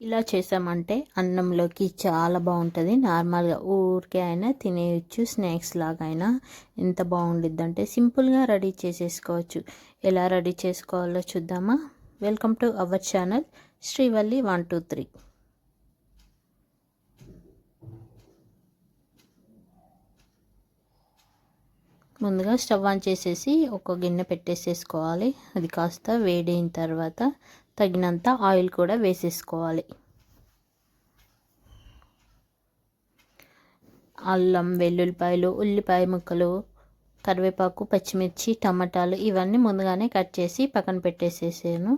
ఇలా చేసామంటే అన్నంలోకి చాలా బాగుంటుంది. నార్మల్గా ఊరికే అయినా తినేయచ్చు. స్నాక్స్ లాగా అయినా ఎంత బాగుండిద్ది అంటే సింపుల్గా రెడీ చేసేసుకోవచ్చు. ఎలా రెడీ చేసుకోవాలో చూద్దామా? Welcome to our channel Srivalli one two three. ముందుగా స్టవ్ ఆన్ చేసేసి ఒక గిన్నె పెట్టేసేసుకోవాలి. అది కాస్త వేడైన తర్వాత తగినంత ఆయిల్ కూడా వేసేసుకోవాలి. అల్లం వెల్లుల్లిపాయలు ఉల్లిపాయ ముక్కలు కరివేపాకు పచ్చిమిర్చి టమాటాలు ఇవన్నీ ముందుగానే కట్ చేసి పక్కన పెట్టేసేసాను.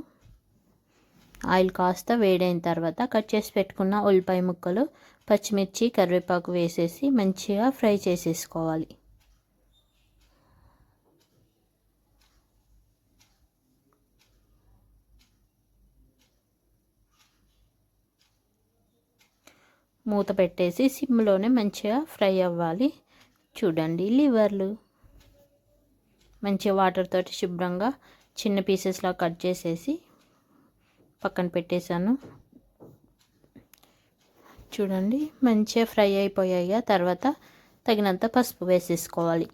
ఆయిల్ కాస్త వేడైన తర్వాత కట్ చేసి పెట్టుకున్న ఉల్లిపాయ ముక్కలు పచ్చిమిర్చి కరివేపాకు వేసేసి మంచిగా ఫ్రై చేసేసుకోవాలి. మూత పెట్టేసి సిమ్లోనే మంచిగా ఫ్రై అవ్వాలి. చూడండి లివర్లు. మంచిగా వాటర్తో శుభ్రంగా చిన్న పీసెస్లా కట్ చేసేసి పక్కన పెట్టేశాను. చూడండి మంచిగా ఫ్రై అయిపోయాయి. తర్వాత తగినంత పసుపు వేసేసుకోవాలి.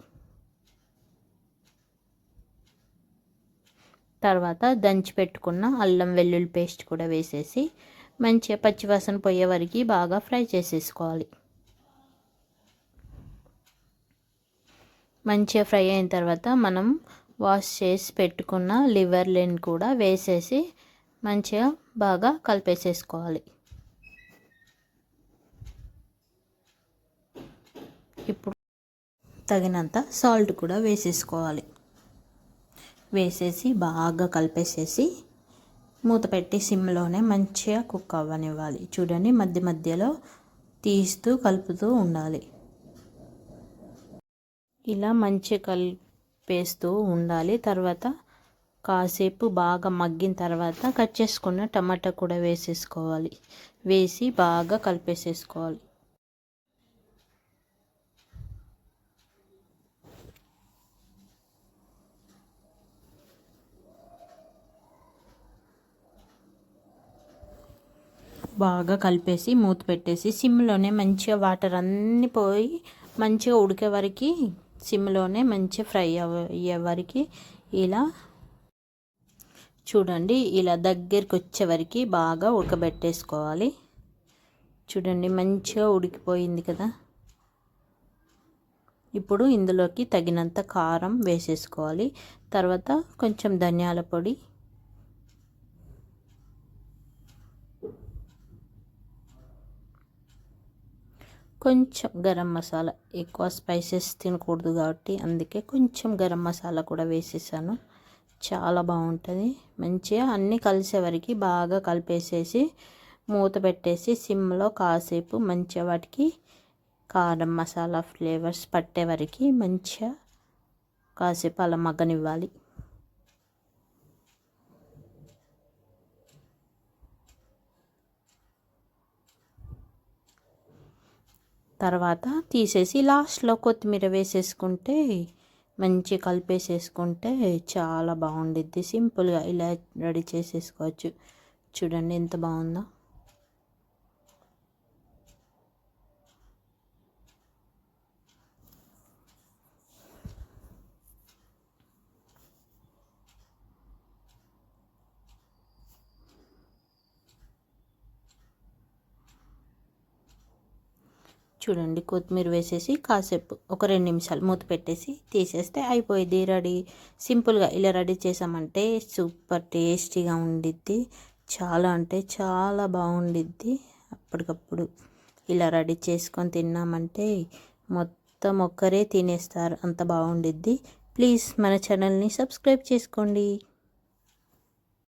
తర్వాత దంచి పెట్టుకున్న అల్లం వెల్లుల్లి పేస్ట్ కూడా వేసేసి మంచిగా పచ్చివాసన పోయే వరకు బాగా ఫ్రై చేసేసుకోవాలి. మంచిగా ఫ్రై అయిన తర్వాత మనం వాష్ చేసి పెట్టుకున్న లివర్ లెన్ కూడా వేసేసి మంచిగా బాగా కలిపేసేసుకోవాలి. ఇప్పుడు తగినంత సాల్ట్ కూడా వేసేసుకోవాలి. వేసేసి బాగా కలిపేసేసి మూత పెట్టి సిమ్లోనే మంచిగా కుక్ అవ్వనివ్వాలి. చూడండి మధ్య మధ్యలో తీస్తూ కలుపుతూ ఉండాలి. ఇలా మంచిగా కలిపేస్తూ ఉండాలి. తర్వాత కాసేపు బాగా మగ్గిన తర్వాత కట్ చేసుకున్న టమాటా కూడా వేసేసుకోవాలి. వేసి బాగా కలిపేసేసుకోవాలి. బాగా కలిపేసి మూత పెట్టేసి సిమ్లోనే మంచిగా వాటర్ అన్నీ పోయి మంచిగా ఉడికే వరకు సిమ్లోనే మంచిగా ఫ్రై అయ్యే వరకు ఇలా చూడండి ఇలా దగ్గరికి వచ్చే వరకు బాగా ఉడకబెట్టేసుకోవాలి. చూడండి మంచిగా ఉడికిపోయింది కదా. ఇప్పుడు ఇందులోకి తగినంత కారం వేసేసుకోవాలి. తర్వాత కొంచెం ధనియాల పొడి కొంచెం గరం మసాలా. ఎక్కువ స్పైసెస్ తినకూడదు కాబట్టి అందుకే కొంచెం గరం మసాలా కూడా వేసేసాను. చాలా బాగుంటుంది. మంచిగా అన్నీ కలిసే వరకు బాగా కలిపేసేసి మూత పెట్టేసి సిమ్లో కాసేపు మంచిగా వాటికి కారం మసాలా ఫ్లేవర్స్ పట్టే వరకు మంచిగా కాసేపు అలా మగ్గనివ్వాలి. తర్వాత తీసేసి లాస్ట్లో కొత్తిమీర వేసేసుకుంటే మంచి కలిపేసేసుకుంటే చాలా బాగుండిద్ది. సింపుల్గా ఇలా రెడీ చేసేసుకోవచ్చు. చూడండి ఎంత బాగుందో. చూడండి కొత్తిమీర వేసేసి కాసేపు ఒక రెండు నిమిషాలు మూత పెట్టేసి తీసేస్తే అయిపోయింది రెడీ సింపుల్గా ఇలా రెడీ చేసామంటే సూపర్ టేస్టీగా ఉండిద్ది. చాలా అంటే చాలా బాగుండిద్ది. అప్పటికప్పుడు ఇలా రెడీ చేసుకొని తిన్నామంటే మొత్తం ఒక్కరే తినేస్తారు. అంత బాగుండిద్ది. ప్లీజ్ మన ఛానల్ని సబ్స్క్రైబ్ చేసుకోండి.